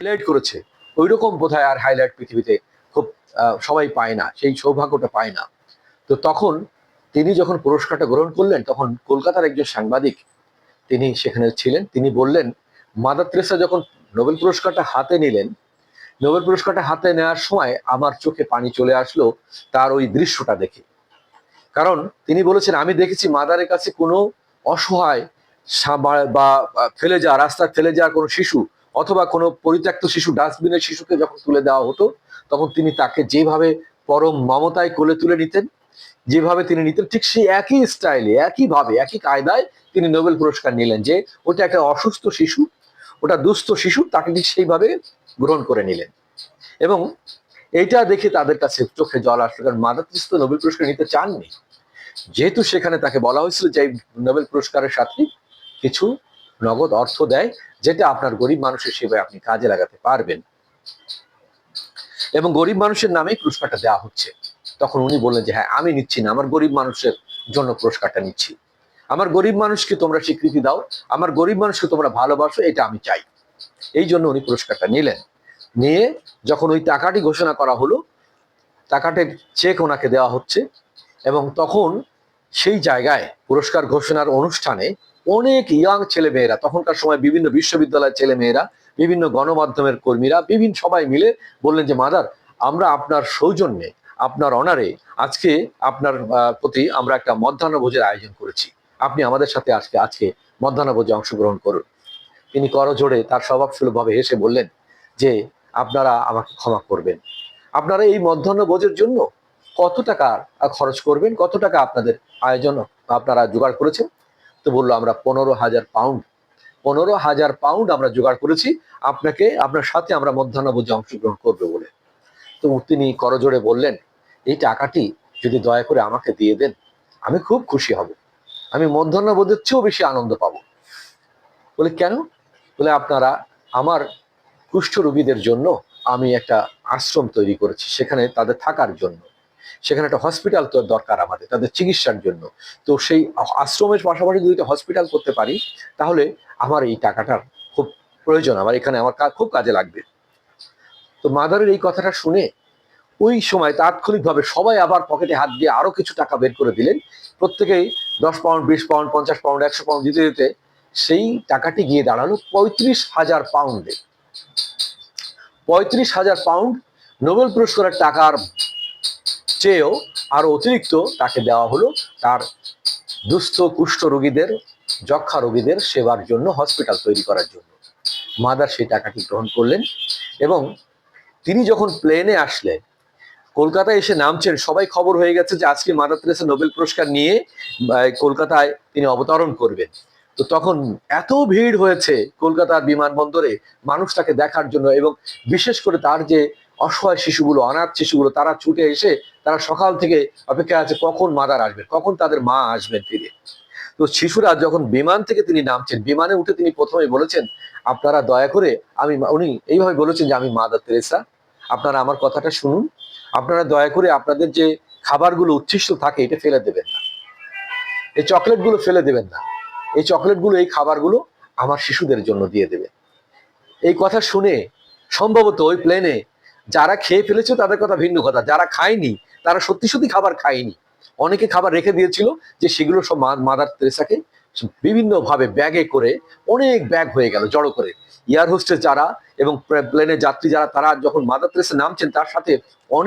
Highlight করেছে ওই রকম বোধহয় আর হাইলাইট পৃথিবীতে খুব সবাই পায় না, সেই সৌভাগ্যটা পায় না। তো তখন তিনি যখন পুরস্কারটা গ্রহণ করলেন, তখন কলকাতার একজন সাংবাদিক তিনি সেখানে ছিলেন, তিনি বললেন, মাদার তেরেসা যখন নোবেল পুরস্কারটা হাতে নিলেন, নোবেল পুরস্কারটা হাতে নেওয়ার সময় আমার চোখে পানি চলে আসলো তার ওই দৃশ্যটা দেখে। কারণ তিনি বলেছেন, আমি দেখেছি মাদারের কাছে কোনো অসহায় বা, ফেলে যাওয়া, রাস্তায় ফেলে যাওয়া কোনো শিশু অথবা কোনো পরিত্যক্ত শিশু ডাস্টবিনের শিশুকে যখন তুলে দেওয়া হতো, তখন তিনি তাকে যেভাবে পরম মমতায় কোলে তুলে নিতেন, যেভাবে তিনি নিতেন, ঠিক সেই একই স্টাইলে, একইভাবে, একই কায়দায় তিনি নোবেল পুরস্কার নিলেন যে ওটা একটা অসুস্থ শিশু, ওটা দুস্থ শিশু, তাকে ঠিক সেইভাবে গ্রহণ করে নিলেন। এবং এইটা দেখে তাদের কাছে চোখে জল আসলো, কারণ মাদার তেরেসা তো নোবেল পুরস্কার নিতে চাননি। যেহেতু সেখানে তাকে বলা হয়েছিল যে নোবেল পুরস্কারের সাথে কিছু নগদ অর্থ দেয় যেটা আপনার গরিব মানুষের সেবায় আপনি কাজে লাগাতে পারবেন। এবং গরিব মানুষের নামেই পুরস্কারটা দেওয়া হচ্ছে। তখন উনি বললেন যে হ্যাঁ আমি নিচ্ছি না। আমার গরিব মানুষের জন্য পুরস্কারটা নিচ্ছি। আমার গরিব মানুষকে তোমরা স্বীকৃতি দাও। আমার গরিব মানুষকে তোমরা ভালোবাসো। এটা আমি চাই। এই জন্য উনি পুরস্কারটা নিলেন। নিয়ে যখন ওই টাকাটি ঘোষণা করা হলো, টাকাটির চেক ওনাকে দেওয়া হচ্ছে এবং তখন সেই জায়গায় পুরস্কার ঘোষণার অনুষ্ঠানে অনেক ইয়াং ছেলে মেয়েরা তখনকার সময় বিভিন্ন বিশ্ববিদ্যালয়ের ছেলে মেয়েরা বিভিন্ন গণমাধ্যমের কর্মীরা, বিভিন্ন সবাই মিলে বললেন যে, মাদার, আমরা আপনার সৌজন্যে, আপনার অনারে আজকে আপনার প্রতি আমরা একটা মধ্যাহ্নভোজের আয়োজন করেছি। আপনি আমাদের সাথে আজকে আজকে মধ্যাহ্নভোজে অংশগ্রহণ করুন। তিনি করজোড়ে তার স্বভাবসুলভভাবে হেসে বললেন যে, আপনারা আমাকে ক্ষমা করবেন। আপনারা এই মধ্যাহ্নভোজের জন্য কত টাকা খরচ করবেন? কত টাকা আপনাদের আয়োজন, আপনারা জোগাড় করেছেন? তো বলল, আমরা পনেরো হাজার পাউন্ড পনেরো হাজার পাউন্ড আমরা জোগাড় করেছি। আপনাকে, আপনার সাথে আমরা মধ্যাহ্নভোজে অংশগ্রহণ করবে বলে। তো তিনি করজোড়ে বললেন, এই টাকাটি যদি দয়া করে আমাকে দিয়ে দেন, আমি খুব খুশি হব। আমি মধ্যাহ্নভোজের চেয়েও বেশি আনন্দ পাবো। বলে, কেন? বলে, আপনারা আমার কুষ্ঠ রোগীদের জন্য আমি একটা আশ্রম তৈরি করেছি, সেখানে তাদের থাকার জন্য। সেখানে একটা হসপিটাল তো দরকার আমাদের, তাদের চিকিৎসার জন্য। তো সেই আশ্রমের পাশাপাশি যদি হসপিটাল করতে পারি, তাহলে আমার এই টাকাটার খুব প্রয়োজন, আমার এখানে আমার খুব কাজে লাগবে। তো মাদারের এই কথাটা শুনে ওই সময় তাৎক্ষণিকভাবে সবাই আবার পকেটে হাত দিয়ে আরও কিছু টাকা বের করে দিলেন। প্রত্যেকেই দশ পাউন্ড বিশ পাউন্ড পঞ্চাশ পাউন্ড একশো পাউন্ড দিতে দিতে সেই টাকাটি গিয়ে দাঁড়াল পঁয়ত্রিশ হাজার পাউন্ডে পঁয়ত্রিশ হাজার পাউন্ড নোবেল পুরস্কারের টাকার চেয়েও আরও অতিরিক্ত তাকে দেওয়া হলো তার দুস্থ, কুষ্ঠ রোগীদের যক্ষা রোগীদের সেবার জন্য হসপিটাল তৈরি করার জন্য। মাদার সেই টাকাটি গ্রহণ করলেন এবং তিনি যখন প্লেনে আসলেন, কলকাতায় এসে নামছেন, সবাই খবর হয়ে গেছে যে আজকে মাদার তেরেসা নোবেল পুরস্কার নিয়ে কলকাতায় তিনি অবতরণ করবেন। তো তখন এত ভিড় হয়েছে কলকাতার বিমানবন্দরে মানুষ তাকে দেখার জন্য এবং বিশেষ করে তার যে অসহায় শিশুগুলো, অনাথ শিশুগুলো, তারা ছুটে এসে তারা সকাল থেকে অপেক্ষা আছে কখন মাদার আসবেন কখন তাদের মা আসবেন ফিরে। তো শিশুরা যখন বিমান থেকে তিনি নামছেন, বিমানে উঠে তিনি প্রথমে বলেছেন, আপনারা দয়া করে আমি উনি এইভাবে বলেছেন যে, আমি মাদার তেরেসা আপনারা আমার কথাটা শুনুন। আপনারা দয়া করে আপনাদের যে খাবারগুলো উচ্ছিষ্ট থাকে, এটা ফেলে দেবেন না। এই চকলেটগুলো ফেলে দেবেন না। এই চকলেটগুলো, এই খাবারগুলো আমার শিশুদের জন্য দিয়ে দেবেন। এই কথা শুনে, সম্ভবত ওই প্লেনে যারা খেয়ে ফেলেছে তাদের কথা ভিন্ন কথা। যারা খায়নি, তারা সত্যি সত্যি খাবার খায়নি। অনেকে খাবার রেখে দিয়েছিল যে সেগুলো সব মাদার তেরেসাকে বিভিন্নভাবে ব্যাগে করে অনেক ব্যাগ হয়ে গেল জড়ো করে। এয়ার হোস্টেস যারা এবং প্লেনের যাত্রী যারা, তারা যখন মাদার তেরেসা নামছেন, তার সাথে অনেক